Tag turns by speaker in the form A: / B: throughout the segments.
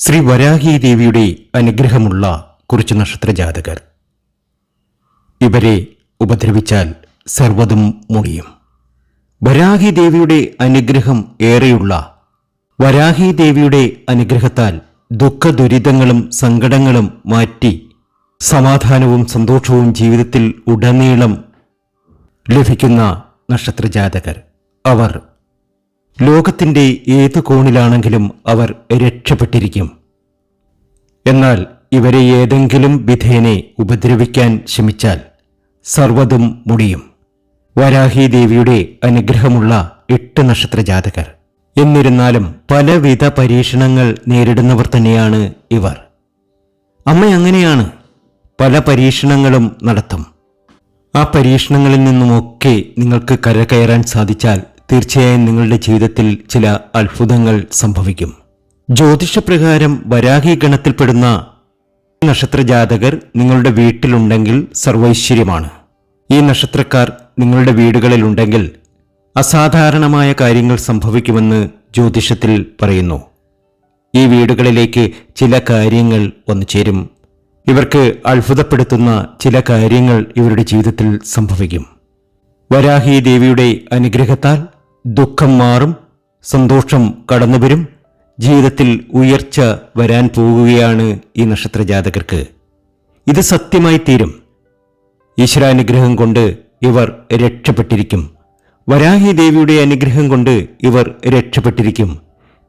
A: ശ്രീ വരാഹി ദേവിയുടെ അനുഗ്രഹമുള്ള കുറച്ച് നക്ഷത്ര ജാതകർ. ഇവരെ ഉപദ്രവിച്ചാൽ സർവതും മുടിയും വരാഹി ദേവിയുടെ അനുഗ്രഹം ഏറെയുള്ള വരാഹി ദേവിയുടെ അനുഗ്രഹത്താൽ ദുഃഖ ദുരിതങ്ങളും സങ്കടങ്ങളും മാറ്റി സമാധാനവും സന്തോഷവും ജീവിതത്തിൽ ഉടനീളം ലഭിക്കുന്ന നക്ഷത്ര ജാതകർ. അവർ ലോകത്തിന്റെ ഏത് കോണിലാണെങ്കിലും അവർ രക്ഷപ്പെട്ടിരിക്കും. എന്നാൽ ഇവരെ ഏതെങ്കിലും വിധേനെ ഉപദ്രവിക്കാൻ ശ്രമിച്ചാൽ സർവതും മുടിയും. വരാഹി ദേവിയുടെ അനുഗ്രഹമുള്ള എട്ട് നക്ഷത്ര ജാതകർ എന്നിരുന്നാലും പലവിധ പരീക്ഷണങ്ങൾ നേരിടുന്നവർ തന്നെയാണ് ഇവർ. അമ്മ അങ്ങനെയാണ് പല പരീക്ഷണങ്ങളും നടത്തും? ആ പരീക്ഷണങ്ങളിൽ നിന്നുമൊക്കെ നിങ്ങൾക്ക് കരകയറാൻ സാധിച്ചാൽ തീർച്ചയായും നിങ്ങളുടെ ജീവിതത്തിൽ ചില അത്ഭുതങ്ങൾ സംഭവിക്കും. ജ്യോതിഷപ്രകാരം വരാഹി ഗണത്തിൽപ്പെടുന്ന നക്ഷത്ര ജാതകർ നിങ്ങളുടെ വീട്ടിലുണ്ടെങ്കിൽ സർവൈശ്വര്യമാണ്. ഈ നക്ഷത്രക്കാർ നിങ്ങളുടെ വീടുകളിലുണ്ടെങ്കിൽ അസാധാരണമായ കാര്യങ്ങൾ സംഭവിക്കുമെന്ന് ജ്യോതിഷത്തിൽ പറയുന്നു. ഈ വീടുകളിലേക്ക് ചില കാര്യങ്ങൾ വന്നു ചേരും. ഇവർക്ക് അത്ഭുതപ്പെടുത്തുന്ന ചില കാര്യങ്ങൾ ഇവരുടെ ജീവിതത്തിൽ സംഭവിക്കും. വരാഹി ദേവിയുടെ അനുഗ്രഹത്താൽ ദുഃഖം മാറും സന്തോഷം കടന്നുവരും ജീവിതത്തിൽ ഉയർച്ച വരാൻ പോകുകയാണ് ഈ നക്ഷത്ര ജാതകർക്ക് ഇത് സത്യമായി തീരും. ഈശ്വരാനുഗ്രഹം കൊണ്ട് ഇവർ രക്ഷപ്പെട്ടിരിക്കും. വരാഹി ദേവിയുടെ അനുഗ്രഹം കൊണ്ട് ഇവർ രക്ഷപ്പെട്ടിരിക്കും.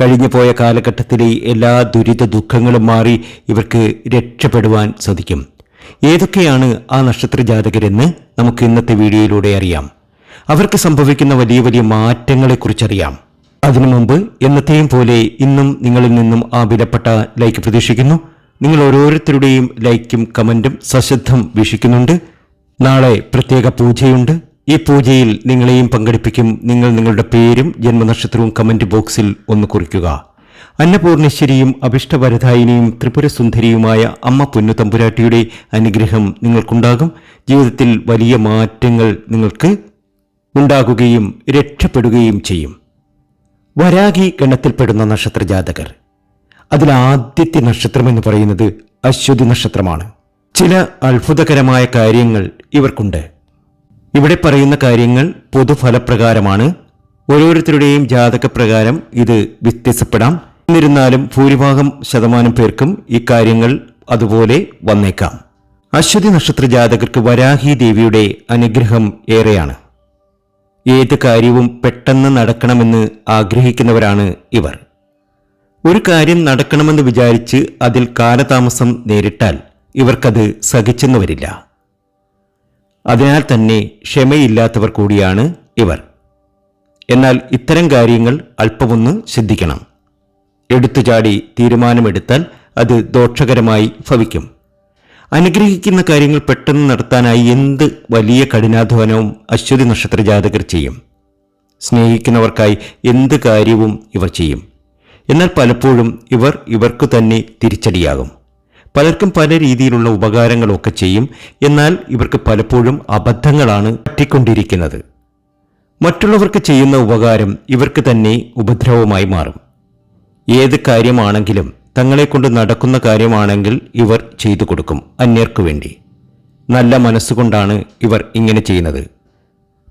A: കഴിഞ്ഞു പോയ കാലഘട്ടത്തിലെ എല്ലാ ദുരിത ദുഃഖങ്ങളും മാറി ഇവർക്ക് രക്ഷപ്പെടുവാൻ സാധിക്കും. ഏതൊക്കെയാണ് ആ നക്ഷത്ര ജാതകരെന്ന് നമുക്ക് ഇന്നത്തെ വീഡിയോയിലൂടെ അറിയാം. അവർക്ക് സംഭവിക്കുന്ന വലിയ വലിയ മാറ്റങ്ങളെക്കുറിച്ചറിയാം. അതിനു മുമ്പ് എന്നത്തെയും പോലെ ഇന്നും നിങ്ങളിൽ നിന്നും ആ വിലപ്പെട്ട ലൈക്ക് പ്രതീക്ഷിക്കുന്നു. നിങ്ങൾ ഓരോരുത്തരുടെയും ലൈക്കും കമന്റും സശ്രദ്ധം വീക്ഷിക്കുന്നുണ്ട്. നാളെ പ്രത്യേക പൂജയുണ്ട്. ഈ പൂജയിൽ നിങ്ങളെയും പങ്കെടുപ്പിക്കും. നിങ്ങൾ നിങ്ങളുടെ പേരും ജന്മനക്ഷത്രവും കമന്റ് ബോക്സിൽ ഒന്ന് കുറിക്കുക. അന്നപൂർണേശ്വരിയും അഭിഷ്ടവരദായിനിയും ത്രിപുരസുന്ദരിയുമായ അമ്മ പൊന്നു തമ്പുരാട്ടിയുടെ അനുഗ്രഹം നിങ്ങൾക്കുണ്ടാകും. ജീവിതത്തിൽ വലിയ മാറ്റങ്ങൾ നിങ്ങൾക്ക് ഉണ്ടാകുകയും രക്ഷപ്പെടുകയും ചെയ്യും. വരാഗി ഗണത്തിൽപ്പെടുന്ന നക്ഷത്ര ജാതകർ അതിൽ ആദ്യത്തെ നക്ഷത്രം എന്ന് പറയുന്നത് അശ്വതി നക്ഷത്രമാണ്. ചില അത്ഭുതകരമായ കാര്യങ്ങൾ ഇവർക്കുണ്ട്. ഇവിടെ പറയുന്ന കാര്യങ്ങൾ പൊതുഫലപ്രകാരമാണ്. ഓരോരുത്തരുടെയും ജാതകപ്രകാരം ഇത് വ്യത്യസ്തപ്പെടാം എന്നിരുന്നാലും ഭൂരിഭാഗം ശതമാനം പേർക്കും ഈ കാര്യങ്ങൾ അതുപോലെ വന്നേക്കാം. അശ്വതി നക്ഷത്ര ജാതകർക്ക് വരാഹി ദേവിയുടെ അനുഗ്രഹം ഏറെയാണ്. ഏത് കാര്യവും പെട്ടെന്ന് നടക്കണമെന്ന് ആഗ്രഹിക്കുന്നവരാണ് ഇവർ. ഒരു കാര്യം നടക്കണമെന്ന് വിചാരിച്ച് അതിൽ കാലതാമസം നേരിട്ടാൽ ഇവർക്കത് സഹിച്ചെന്നു വരില്ല അതിനാൽ തന്നെ ക്ഷമയില്ലാത്തവർ കൂടിയാണ് ഇവർ. എന്നാൽ ഇത്തരം കാര്യങ്ങൾ അല്പമൊന്ന് ശ്രദ്ധിക്കണം. എടുത്തുചാടി തീരുമാനമെടുത്താൽ അത് ദോഷകരമായി ഭവിക്കും. അനുഗ്രഹിക്കുന്ന കാര്യങ്ങൾ പെട്ടെന്ന് നടത്താനായി എന്ത് വലിയ കഠിനാധ്വാനവും അശ്വതി നക്ഷത്ര ജാതകർ ചെയ്യും? സ്നേഹിക്കുന്നവർക്കായി എന്ത് കാര്യവും ഇവർ ചെയ്യും? എന്നാൽ പലപ്പോഴും ഇവർ ഇവർക്ക് തന്നെ തിരിച്ചടിയാകും. പലർക്കും പല രീതിയിലുള്ള ഉപകാരങ്ങളൊക്കെ ചെയ്യും. എന്നാൽ ഇവർക്ക് പലപ്പോഴും അബദ്ധങ്ങളാണ് പറ്റിക്കൊണ്ടിരിക്കുന്നത്. മറ്റുള്ളവർക്ക് ചെയ്യുന്ന ഉപകാരം ഇവർക്ക് തന്നെ ഉപദ്രവമായി മാറും. ഏത് കാര്യമാണെങ്കിലും തങ്ങളെക്കൊണ്ട് നടക്കുന്ന കാര്യമാണെങ്കിൽ ഇവർ ചെയ്തു കൊടുക്കും അന്യർക്കു വേണ്ടി. നല്ല മനസ്സുകൊണ്ടാണ് ഇവർ ഇങ്ങനെ ചെയ്യുന്നത്.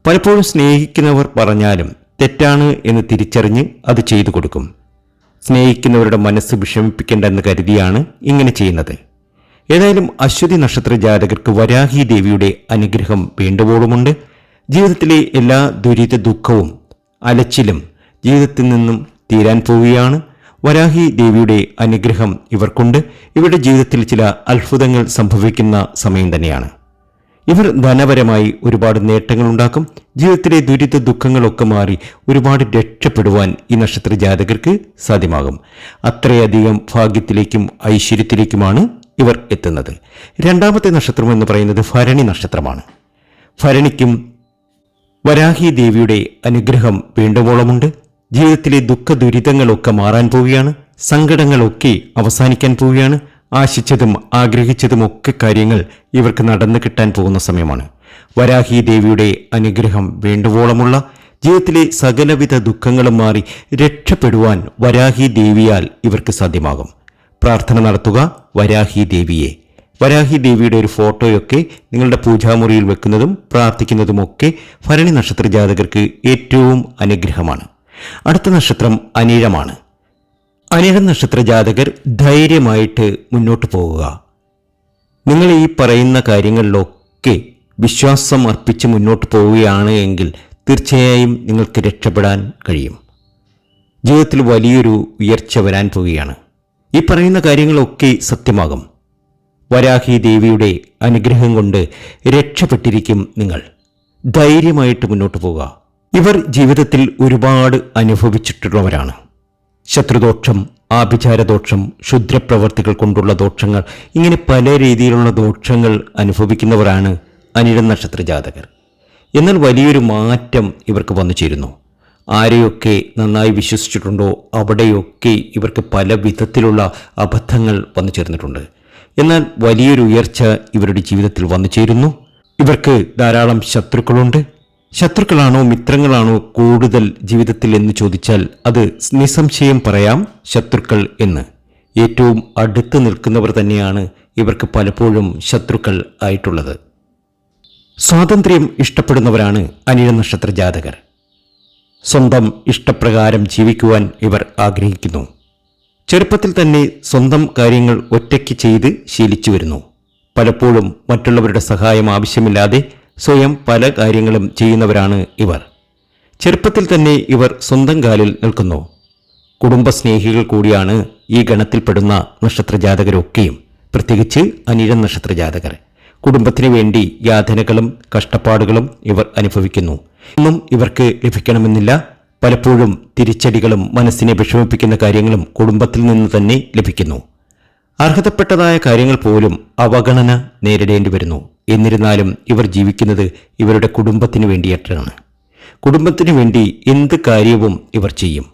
A: പലപ്പോഴും സ്നേഹിക്കുന്നവർ പറഞ്ഞാലും തെറ്റാണ് എന്ന് തിരിച്ചറിഞ്ഞ് അത് ചെയ്തു കൊടുക്കും. സ്നേഹിക്കുന്നവരുടെ മനസ്സ് വിഷമിപ്പിക്കേണ്ടെന്ന് കരുതിയാണ് ഇങ്ങനെ ചെയ്യുന്നത്. ഏതായാലും അശ്വതി നക്ഷത്ര ജാതകർക്ക് വരാഹി ദേവിയുടെ അനുഗ്രഹം വേണ്ടുവോളുമുണ്ട്. ജീവിതത്തിലെ എല്ലാ ദുരിത ദുഃഖവും അലച്ചിലും ജീവിതത്തിൽ നിന്നും തീരാൻ പോവുകയാണ്. വരാഹി ദേവിയുടെ അനുഗ്രഹം ഇവർക്കുണ്ട്. ഇവരുടെ ജീവിതത്തിൽ ചില അത്ഭുതങ്ങൾ സംഭവിക്കുന്ന സമയം തന്നെയാണ്. ഇവർ ധനപരമായി ഒരുപാട് നേട്ടങ്ങൾ ഉണ്ടാക്കും ജീവിതത്തിലെ ദുരിത ദുഃഖങ്ങളൊക്കെ മാറി ഒരുപാട് രക്ഷപ്പെടുവാൻ ഈ നക്ഷത്ര ജാതകർക്ക് സാധ്യമാകും. അത്രയധികം ഭാഗ്യത്തിലേക്കും ഐശ്വര്യത്തിലേക്കുമാണ് ഇവർ എത്തുന്നത്. രണ്ടാമത്തെ നക്ഷത്രം എന്ന് പറയുന്നത് ഭരണി നക്ഷത്രമാണ്. ഭരണിക്കും വരാഹി ദേവിയുടെ അനുഗ്രഹം വേണ്ടുവോളമുണ്ട്. ജീവിതത്തിലെ ദുഃഖ ദുരിതങ്ങളൊക്കെ മാറാൻ പോവുകയാണ്. സങ്കടങ്ങളൊക്കെ അവസാനിക്കാൻ പോവുകയാണ്. ആശിച്ചതും ആഗ്രഹിച്ചതും ഒക്കെ കാര്യങ്ങൾ ഇവർക്ക് നടന്നു കിട്ടാൻ പോകുന്ന സമയമാണ്. വരാഹി ദേവിയുടെ അനുഗ്രഹം വേണ്ടുവോളമുള്ള ജീവിതത്തിലെ സകലവിധ ദുഃഖങ്ങളും മാറി രക്ഷപ്പെടുവാൻ വരാഹി ദേവിയാൽ ഇവർക്ക് സാധ്യമാകും. പ്രാർത്ഥന നടത്തുക വരാഹി ദേവിയെ. വരാഹി ദേവിയുടെ ഒരു ഫോട്ടോയൊക്കെ നിങ്ങളുടെ പൂജാമുറിയിൽ വെക്കുന്നതും പ്രാർത്ഥിക്കുന്നതുമൊക്കെ ഭരണി നക്ഷത്ര ജാതകർക്ക് ഏറ്റവും അനുഗ്രഹമാണ്. അടുത്ത നക്ഷത്രം അനിഴമാണ്. അനിഴം നക്ഷത്ര ജാതകർ ധൈര്യമായിട്ട് മുന്നോട്ട് പോകുക നിങ്ങൾ ഈ പറയുന്ന കാര്യങ്ങളിലൊക്കെ വിശ്വാസം അർപ്പിച്ച് മുന്നോട്ട് പോവുകയാണ് എങ്കിൽ തീർച്ചയായും നിങ്ങൾക്ക് രക്ഷപ്പെടാൻ കഴിയും. ജീവിതത്തിൽ വലിയൊരു ഉയർച്ച വരാൻ പോവുകയാണ്. ഈ പറയുന്ന കാര്യങ്ങളൊക്കെ സത്യമാകും. വരാഹി ദേവിയുടെ അനുഗ്രഹം കൊണ്ട് രക്ഷപ്പെട്ടിരിക്കും നിങ്ങൾ. ധൈര്യമായിട്ട് മുന്നോട്ട് പോവുക. ഇവർ ജീവിതത്തിൽ ഒരുപാട് അനുഭവിച്ചിട്ടുള്ളവരാണ്. ശത്രുദോഷം ആഭിചാരദോഷം ക്ഷുദ്രപ്രവർത്തികൾ കൊണ്ടുള്ള ദോഷങ്ങൾ ഇങ്ങനെ പല രീതിയിലുള്ള ദോഷങ്ങൾ അനുഭവിക്കുന്നവരാണ് അനിഴ നക്ഷത്ര ജാതകർ. എന്നാൽ വലിയൊരു മാറ്റം ഇവർക്ക് വന്നു ചേരുന്നു. ആരെയൊക്കെ നന്നായി വിശ്വസിച്ചിട്ടുണ്ടോ അവിടെയൊക്കെ ഇവർക്ക് പല വിധത്തിലുള്ള അബദ്ധങ്ങൾ വന്നു ചേർന്നിട്ടുണ്ട്. എന്നാൽ വലിയൊരു ഉയർച്ച ഇവരുടെ ജീവിതത്തിൽ വന്നു ചേരുന്നു. ഇവർക്ക് ധാരാളം ശത്രുക്കളുണ്ട്. ശത്രുക്കളാണോ മിത്രങ്ങളാണോ കൂടുതൽ ജീവിതത്തിൽ എന്ന് ചോദിച്ചാൽ അത് നിസ്സംശയം പറയാം ശത്രുക്കൾ എന്ന്. ഏറ്റവും അടുത്ത് നിൽക്കുന്നവർ തന്നെയാണ് ഇവർക്ക് പലപ്പോഴും ശത്രുക്കൾ ആയിട്ടുള്ളത്. സ്വാതന്ത്ര്യം ഇഷ്ടപ്പെടുന്നവരാണ് അനിഴ നക്ഷത്ര ജാതകർ. സ്വന്തം ഇഷ്ടപ്രകാരം ജീവിക്കുവാൻ ഇവർ ആഗ്രഹിക്കുന്നു. ചെറുപ്പത്തിൽ തന്നെ സ്വന്തം കാര്യങ്ങൾ ഒറ്റയ്ക്ക് ചെയ്ത് ശീലിച്ചു വരുന്നു. പലപ്പോഴും മറ്റുള്ളവരുടെ സഹായം ആവശ്യമില്ലാതെ സ്വയം പല കാര്യങ്ങളും ചെയ്യുന്നവരാണ് ഇവർ. ചെറുപ്പത്തിൽ തന്നെ ഇവർ സ്വന്തം കാലിൽ നിൽക്കുന്നു. കുടുംബസ്നേഹികൾ കൂടിയാണ് ഈ ഗണത്തിൽപ്പെടുന്ന നക്ഷത്രജാതകരൊക്കെയും. പ്രത്യേകിച്ച് അനിഴൻ നക്ഷത്രജാതകർ. കുടുംബത്തിനു വേണ്ടി യാതനകളും കഷ്ടപ്പാടുകളും ഇവർ അനുഭവിക്കുന്നു. ഇന്നും ഇവർക്ക് ലഭിക്കണമെന്നില്ല. പലപ്പോഴും തിരിച്ചടികളും മനസ്സിനെ വിഷമിപ്പിക്കുന്ന കാര്യങ്ങളും കുടുംബത്തിൽ നിന്ന് തന്നെ ലഭിക്കുന്നു. അർഹതപ്പെട്ടതായ കാര്യങ്ങൾ പോലും അവഗണന നേരിടേണ്ടി വരുന്നു. എന്നിരുന്നാലും ഇവർ ജീവിക്കുന്നത് ഇവരുടെ കുടുംബത്തിന് വേണ്ടിയിട്ടാണ് കുടുംബത്തിന് വേണ്ടി എന്ത് കാര്യവും ഇവർ ചെയ്യും.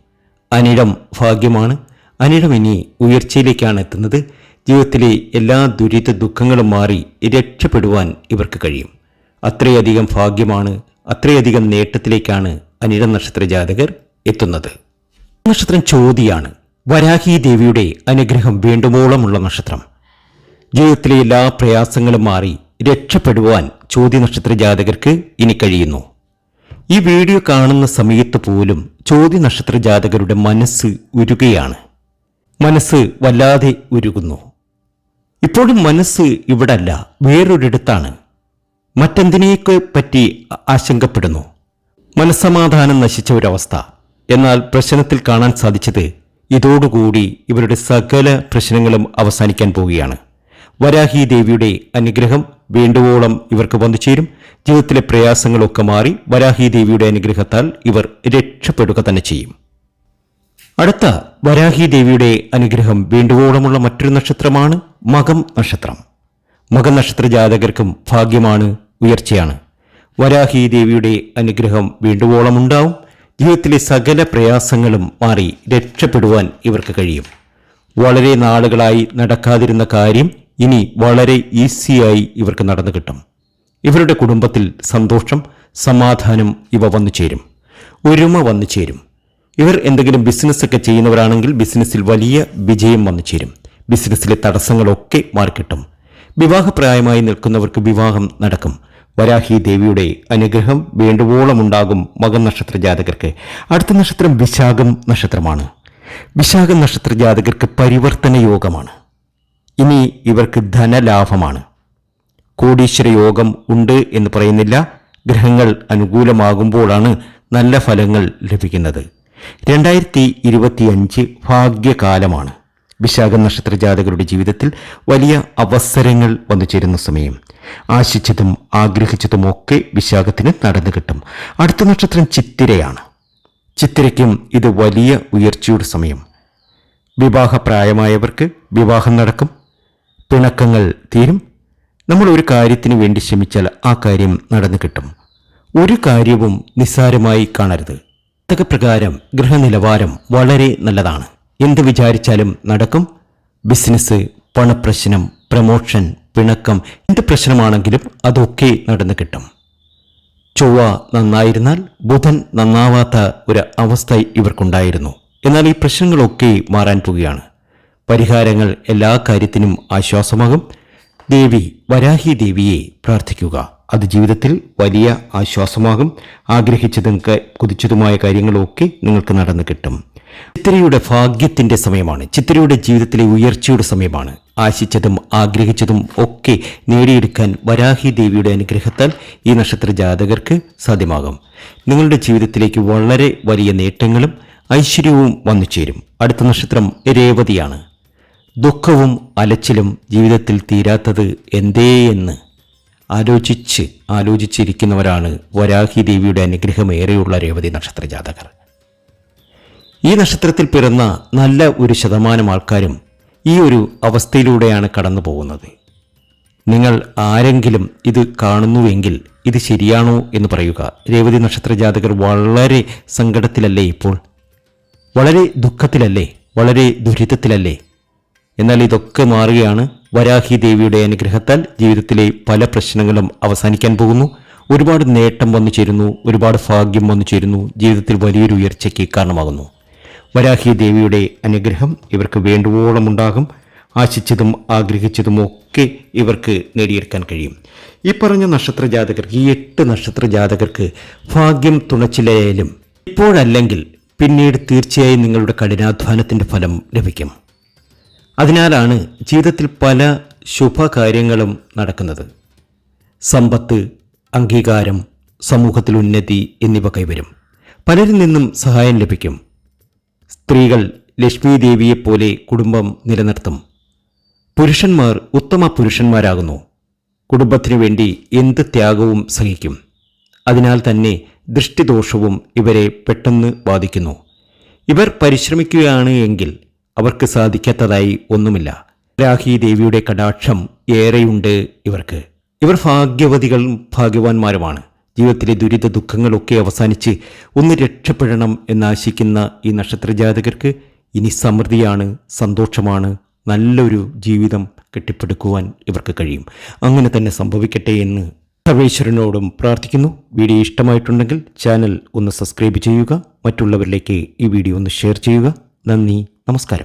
A: അനിടം ഭാഗ്യമാണ്. അനിടം ഇനി ഉയർച്ചയിലേക്കാണ് എത്തുന്നത്. ജീവിതത്തിലെ എല്ലാ ദുരിത ദുഃഖങ്ങളും മാറി രക്ഷപ്പെടുവാൻ ഇവർക്ക് കഴിയും. അത്രയധികം ഭാഗ്യമാണ് അത്രയധികം നേട്ടത്തിലേക്കാണ് അനിടം നക്ഷത്ര ജാതകർ എത്തുന്നത്. നക്ഷത്രം ചോതിയാണ്. വരാഹി ദേവിയുടെ അനുഗ്രഹം വേണ്ടുമോളമുള്ള നക്ഷത്രം. ജീവിതത്തിലെ എല്ലാ പ്രയാസങ്ങളും മാറി രക്ഷപ്പെടുവാൻ ചോദ്യ നക്ഷത്ര ജാതകർക്ക് ഇനി കഴിയുന്നു. ഈ വീഡിയോ കാണുന്ന സമയത്ത് പോലും ചോദ്യ നക്ഷത്ര ജാതകരുടെ മനസ്സ് ഉരുകയാണ്. മനസ്സ് വല്ലാതെ ഉരുകുന്നു. ഇപ്പോഴും മനസ്സ് ഇവിടല്ല വേറൊരിടത്താണ്. മറ്റെന്തിനെയൊക്കെ പറ്റി ആശങ്കപ്പെടുന്നു? മനസ്സമാധാനം നശിച്ച ഒരവസ്ഥ. എന്നാൽ പ്രശ്നത്തിൽ കാണാൻ സാധിച്ചത് ഇതോടുകൂടി ഇവരുടെ സകല പ്രശ്നങ്ങളും അവസാനിക്കാൻ പോവുകയാണ്. വരാഹി ദേവിയുടെ അനുഗ്രഹം വേണ്ടുവോളം ഇവർക്ക് വന്നു ചേരും ജീവിതത്തിലെ പ്രയാസങ്ങളൊക്കെ മാറി വരാഹി ദേവിയുടെ അനുഗ്രഹത്താൽ ഇവർ രക്ഷപ്പെടുക തന്നെ ചെയ്യും. അടുത്ത വരാഹി ദേവിയുടെ അനുഗ്രഹം വേണ്ടുവോളമുള്ള മറ്റൊരു നക്ഷത്രമാണ് മകം നക്ഷത്രം. മകം നക്ഷത്ര ജാതകർക്കും ഭാഗ്യമാണ് ഉയർച്ചയാണ്. വരാഹി ദേവിയുടെ അനുഗ്രഹം വേണ്ടുവോളം ഉണ്ടാവും. ജീവിതത്തിലെ സകല പ്രയാസങ്ങളും മാറി രക്ഷപ്പെടുവാൻ ഇവർക്ക് കഴിയും. വളരെ നാളുകളായി നടക്കാതിരുന്ന കാര്യം ഇനി വളരെ ഈസിയായി ഇവർക്ക് നടന്നു കിട്ടും. ഇവരുടെ കുടുംബത്തിൽ സന്തോഷം സമാധാനം ഇവ വന്നു ചേരും. ഒരുമ വന്നു ചേരും. ഇവർ എന്തെങ്കിലും ബിസിനസ് ഒക്കെ ചെയ്യുന്നവരാണെങ്കിൽ ബിസിനസ്സിൽ വലിയ വിജയം വന്നു ചേരും. ബിസിനസ്സിലെ തടസ്സങ്ങളൊക്കെ മാറിക്കിട്ടും. വിവാഹപ്രായമായി നിൽക്കുന്നവർക്ക് വിവാഹം നടക്കും. വരാഹി ദേവിയുടെ അനുഗ്രഹം വേണ്ടുവോളം ഉണ്ടാകും മകൻ നക്ഷത്ര ജാതകർക്ക്. അടുത്ത നക്ഷത്രം വിശാഖം നക്ഷത്രമാണ്. വിശാഖം നക്ഷത്ര ജാതകർക്ക് പരിവർത്തന യോഗമാണ്. ഇനി ഇവർക്ക് ധനലാഭമാണ്. കോടീശ്വര യോഗം ഉണ്ട് എന്ന് പറയുന്നില്ല. ഗ്രഹങ്ങൾ അനുകൂലമാകുമ്പോഴാണ് നല്ല ഫലങ്ങൾ ലഭിക്കുന്നത്. രണ്ടായിരത്തി ഇരുപത്തിയഞ്ച് ഭാഗ്യകാലമാണ്. വിശാഖ നക്ഷത്ര ജാതകരുടെ ജീവിതത്തിൽ വലിയ അവസരങ്ങൾ വന്നു ചേരുന്ന സമയം. ആശിച്ചതും ആഗ്രഹിച്ചതും ഒക്കെ വിശാഖത്തിന് നടന്നു കിട്ടും. അടുത്ത നക്ഷത്രം ചിത്തിരയാണ്. ചിത്തിരയ്ക്കും ഇത് വലിയ ഉയർച്ചയുടെ സമയം. വിവാഹപ്രായമായവർക്ക് വിവാഹം നടക്കും. പിണക്കങ്ങൾ തീരും. നമ്മൾ ഒരു കാര്യത്തിന് വേണ്ടി ശ്രമിച്ചാൽ ആ കാര്യം നടന്നു കിട്ടും. ഒരു കാര്യവും നിസ്സാരമായി കാണരുത്. പ്രകാരം ഗൃഹനിലവാരം വളരെ നല്ലതാണ്. എന്ത് വിചാരിച്ചാലും നടക്കും. ബിസിനസ് പണപ്രശ്നം പ്രമോഷൻ പിണക്കം എന്ത് പ്രശ്നമാണെങ്കിലും അതൊക്കെ നടന്നു കിട്ടും. ചൊവ്വ നന്നായിരുന്നാൽ ബുധൻ നന്നാവാത്ത ഒരു അവസ്ഥ ഇവർക്കുണ്ടായിരുന്നു. എന്നാൽ ഈ പ്രശ്നങ്ങളൊക്കെ മാറാൻ പോവുകയാണ്. പരിഹാരങ്ങൾ എല്ലാ കാര്യത്തിനും ആശ്വാസമാകും. ദേവി വരാഹി ദേവിയെ പ്രാർത്ഥിക്കുക. അത് ജീവിതത്തിൽ വലിയ ആശ്വാസമാകും. ആഗ്രഹിച്ചതും കുതിച്ചതുമായ കാര്യങ്ങളൊക്കെ നിങ്ങൾക്ക് നടന്നു കിട്ടും. ചിത്തിരയുടെ ഭാഗ്യത്തിന്റെ സമയമാണ്. ചിത്തിരയുടെ ജീവിതത്തിലെ ഉയർച്ചയുടെ സമയമാണ്. ആശിച്ചതും ആഗ്രഹിച്ചതും ഒക്കെ നേടിയെടുക്കാൻ വരാഹി ദേവിയുടെ അനുഗ്രഹത്താൽ ഈ നക്ഷത്ര ജാതകർക്ക് സാധ്യമാകും. നിങ്ങളുടെ ജീവിതത്തിലേക്ക് വളരെ വലിയ നേട്ടങ്ങളും ഐശ്വര്യവും വന്നു ചേരും അടുത്ത നക്ഷത്രം രേവതിയാണ്. ദുഃഖവും അലച്ചിലും ജീവിതത്തിൽ തീരാത്തത് എന്തേ എന്ന് ആലോചിച്ച് ആലോചിച്ചിരിക്കുന്നവരാണ് വരാഹി ദേവിയുടെ അനുഗ്രഹം ഏറെയുള്ള രേവതി നക്ഷത്ര ജാതകർ. ഈ നക്ഷത്രത്തിൽ പിറന്ന നല്ല ഒരു ശതമാനം ആൾക്കാരും ഈ ഒരു അവസ്ഥയിലൂടെയാണ് കടന്നു പോകുന്നത്. നിങ്ങൾ ആരെങ്കിലും ഇത് കാണുന്നുവെങ്കിൽ ഇത് ശരിയാണോ എന്ന് പറയുക. രേവതി നക്ഷത്ര ജാതകർ വളരെ സങ്കടത്തിലല്ലേ ഇപ്പോൾ? വളരെ ദുഃഖത്തിലല്ലേ? വളരെ ദുരിതത്തിലല്ലേ? എന്നാൽ ഇതൊക്കെ മാറുകയാണ് വരാഹി ദേവിയുടെ അനുഗ്രഹത്താൽ ജീവിതത്തിലെ പല പ്രശ്നങ്ങളും അവസാനിക്കാൻ പോകുന്നു. ഒരുപാട് നേട്ടം വന്നു ചേരുന്നു ഒരുപാട് ഭാഗ്യം വന്നു ചേരുന്നു ജീവിതത്തിൽ വലിയൊരു ഉയർച്ചയ്ക്ക് കാരണമാകുന്നു. വരാഹി ദേവിയുടെ അനുഗ്രഹം ഇവർക്ക് വേണ്ടുവോളം ഉണ്ടാകും. ആശിച്ചതും ആഗ്രഹിച്ചതും ഒക്കെ ഇവർക്ക് നേടിയെടുക്കാൻ കഴിയും. ഈ പറഞ്ഞ നക്ഷത്ര ജാതകർക്ക് ഈ എട്ട് നക്ഷത്ര ജാതകർക്ക് ഭാഗ്യം തുണച്ചിലായാലും ഇപ്പോഴല്ലെങ്കിൽ പിന്നീട് തീർച്ചയായും നിങ്ങളുടെ കഠിനാധ്വാനത്തിന്റെ ഫലം ലഭിക്കും. അതിനാലാണ് ജീവിതത്തിൽ പല ശുഭകാര്യങ്ങളും നടക്കുന്നത്. സമ്പത്ത് അംഗീകാരം സമൂഹത്തിൽ ഉന്നതി എന്നിവ കൈവരും. പലരിൽ നിന്നും സഹായം ലഭിക്കും. സ്ത്രീകൾ ലക്ഷ്മി ദേവിയെപ്പോലെ കുടുംബം നിലനിർത്തും. പുരുഷന്മാർ ഉത്തമ പുരുഷന്മാരാകുന്നു. കുടുംബത്തിനു വേണ്ടി എന്ത് ത്യാഗവും സഹിക്കും. അതിനാൽ തന്നെ ദൃഷ്ടിദോഷവും ഇവരെ പെട്ടെന്ന് ബാധിക്കുന്നു. ഇവർ പരിശ്രമിക്കുകയാണ് എങ്കിൽ അവർക്ക് സാധിക്കാത്തതായി ഒന്നുമില്ല. രാഹി ദേവിയുടെ കടാക്ഷം ഏറെയുണ്ട് ഇവർക്ക്. ഇവർ ഭാഗ്യവതികളും ഭാഗ്യവാന്മാരുമാണ്. ജീവിതത്തിലെ ദുരിത ദുഃഖങ്ങളൊക്കെ അവസാനിച്ച് ഒന്ന് രക്ഷപ്പെടണം എന്നാശിക്കുന്ന ഈ നക്ഷത്രജാതകർക്ക് ഇനി സമൃദ്ധിയാണ് സന്തോഷമാണ് നല്ലൊരു ജീവിതം കെട്ടിപ്പടുക്കുവാൻ ഇവർക്ക് കഴിയും. അങ്ങനെ തന്നെ സംഭവിക്കട്ടെ എന്ന് സർവേശ്വരനോടും പ്രാർത്ഥിക്കുന്നു. വീഡിയോ ഇഷ്ടമായിട്ടുണ്ടെങ്കിൽ ചാനൽ ഒന്ന് സബ്സ്ക്രൈബ് ചെയ്യുക. മറ്റുള്ളവരിലേക്ക് ഈ വീഡിയോ ഒന്ന് ഷെയർ ചെയ്യുക. നന്ദി നമസ്കാരം.